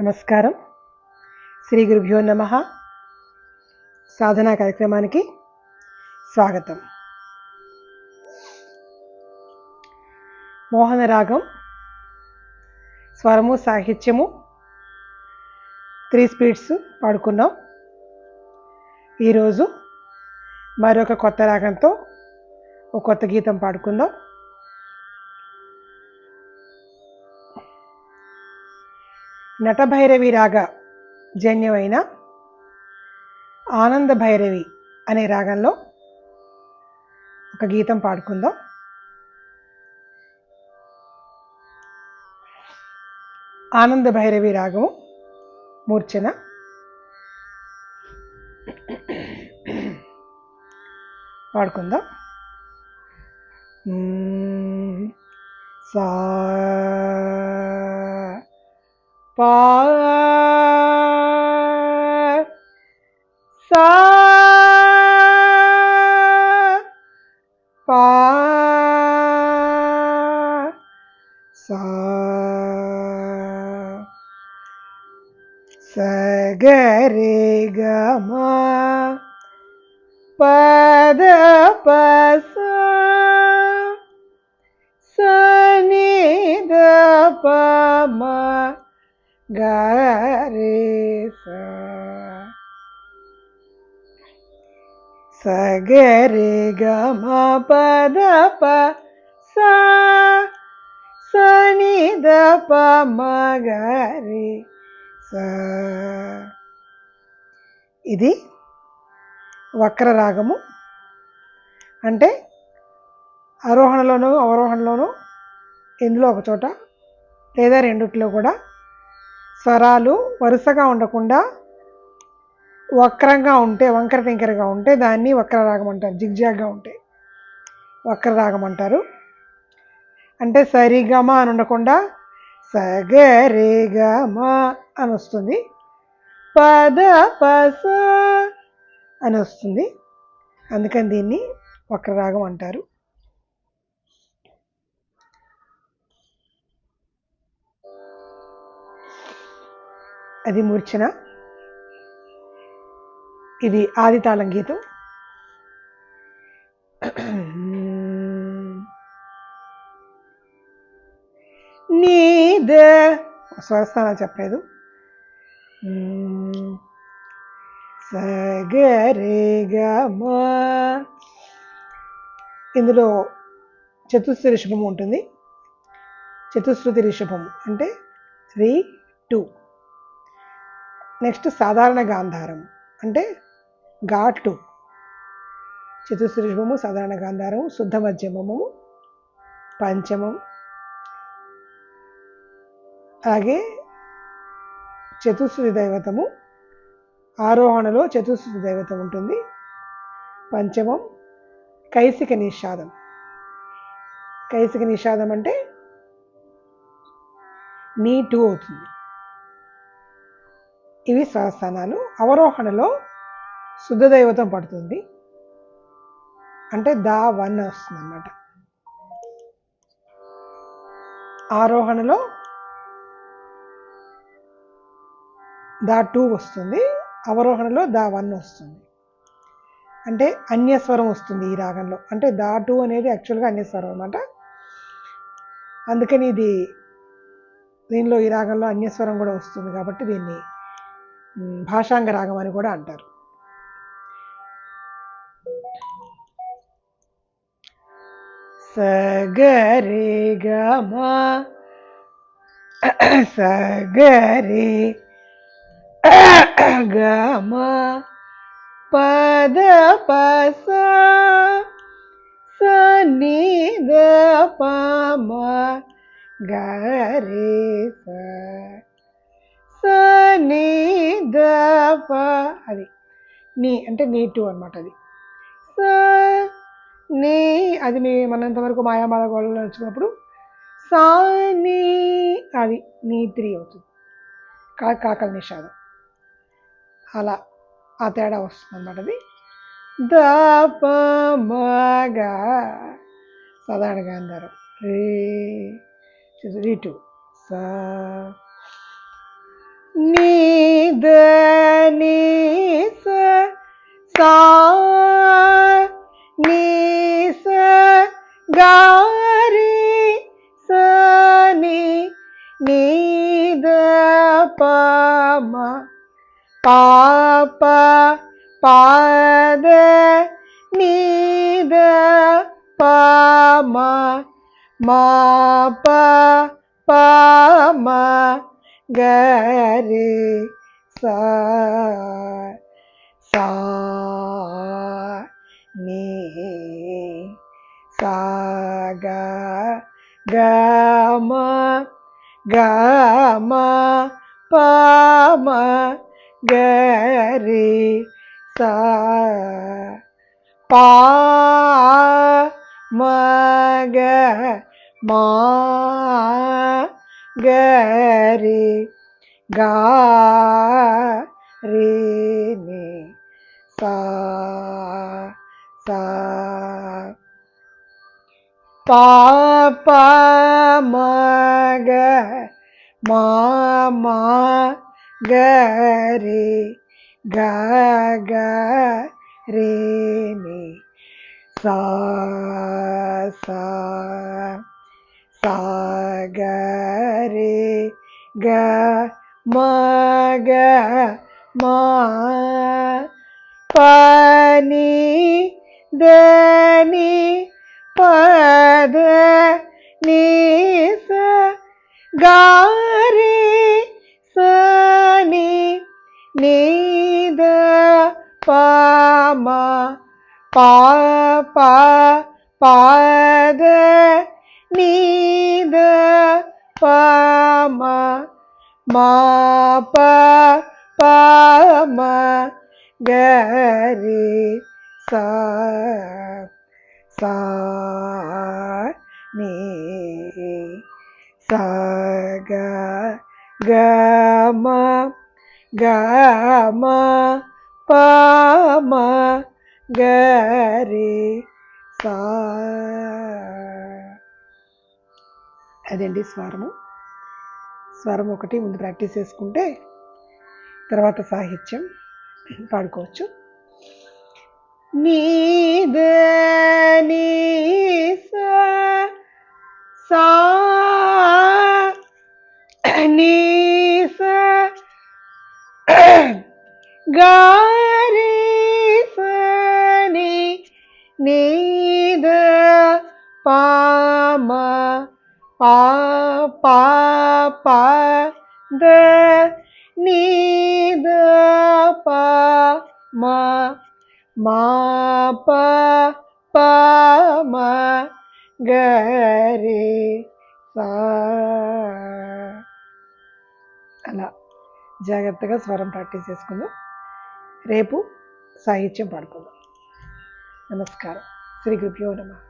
నమస్కారం. శ్రీ గురుభ్యో నమ. సాధనా కార్యక్రమానికి స్వాగతం. మోహన రాగం స్వరము సాహిత్యము త్రీ స్పీడ్స్ పాడుకున్నాం. ఈరోజు మరొక కొత్త రాగంతో ఒక కొత్త గీతం పాడుకుందాం. నటభైరవి రాగ జన్యమైన ఆనంద భైరవి అనే రాగంలో ఒక గీతం పాడుకుందాం. ఆనంద భైరవి రాగము మూర్ఛన. పాడుకుందాం. సా పా సా పా సా సగరే గమ పద పస సని ద పమ గరే స. సగరే గమ పద ప సని ద ప మగరి స. ఇది వక్ర రాగము అంటే ఆరోహణలోనూ అవరోహణలోనూ ఇందులో ఒక చోట లేదా రెండిట్లో కూడా స్వరాలు వరుసగా ఉండకుండా వక్రంగా ఉంటే వంకర టింకరగా ఉంటే దాన్ని వక్రరాగం అంటారు జిగ్జాగ్గా ఉంటే. వక్రరాగం అంటారు. అంటే సరిగమ అని ఉండకుండా సగరిగమ అని వస్తుంది. పద పస అని వస్తుంది. అందుకని దీన్ని వక్రరాగం అంటారు. అది మూర్ఛన. ఇది ఆది తాళం గీతం. నీద. స్వరస్థానాలు చెప్పలేదు. సగరేగమ. ఇందులో చతుశ్రుతి రిషభం ఉంటుంది. చతుశ్రుతి రిషభం అంటే త్రీ టూ. నెక్స్ట్ సాధారణ గాంధారం. అంటే ఘాటు టూ. సాధారణ గాంధారము శుద్ధ మధ్యమము పంచమం. అలాగే చతుశ్రీ దైవతము ఆరోహణలో చతుశ్రీ దైవతం ఉంటుంది. పంచమం కైసిక నిషాదం. కైసిక నిషాదం అంటే నీటు టూ అవుతుంది. ఇవి సహస్థానాలు అవరోహణలో శుద్ధ దైవతం పడుతుంది. అంటే దా వన్ వస్తుంది అన్నమాట ఆరోహణలో దా టూ వస్తుంది. అవరోహణలో దా వన్ వస్తుంది. అంటే అన్యస్వరం వస్తుంది ఈ రాగంలో. అంటే దా టూ అనేది యాక్చువల్గా అన్యస్వరం అనమాట అందుకని ఇది దీనిలో ఈ రాగంలో అన్యస్వరం కూడా వస్తుంది కాబట్టి దీన్ని భాషాంగ రాగం అని కూడా అంటారు. సగరే గమ సగరే గమ పద పస సని ద పమ గరే సని గ ప అది. నీ అంటే నీ టూ అనమాట అది. సా నీ అది మీ మనంతవరకు మాయామాల గోడలో వచ్చినప్పుడు సా నీ అది నీ త్రీ అవుతుంది. కా కాకల నిషాదం. అలా ఆ తేడా వస్తుంది అనమాట అది. ద ప సాధారణంగా గ సాధారణ గాంధారం రే రీ టూ. సా నీ ని స సా ని స గా రి స ని ని ద ప మ పా ప పా ద ని sa sa ni sa ga ga ma pama gari sa pa ma ga ma gari. re గ రి సా పా మ గ మా గ రి గా రి ని సా సా పా ప మ గ మా మా గ రి గ గ రి ని సా సా సా గ రి గ మ గ మా ప ని ద ని ప ద ని స గా రి స ని ని ద ప మ పా ప ప ద ని ద ప మ మా ప ప మ గ రి సా సా ని సా గ గ మ గ మ ప మ గ రి సా అదండి స్వరము స్వరం ఒకటి ముందు ప్రాక్టీస్ చేసుకుంటే తర్వాత సాహిత్యం పాడుకోవచ్చు. నీ సా నీ సా నీద రి పా పా పా ద నీ ద పా మా మా ప పా మ గరే సా. అలా జాగ్రత్తగా స్వరం ప్రాక్టీస్ చేసుకుందాం. రేపు సాహిత్యం పాడుకుందాం. నమస్కారం. శ్రీ గురుభ్యో నమ.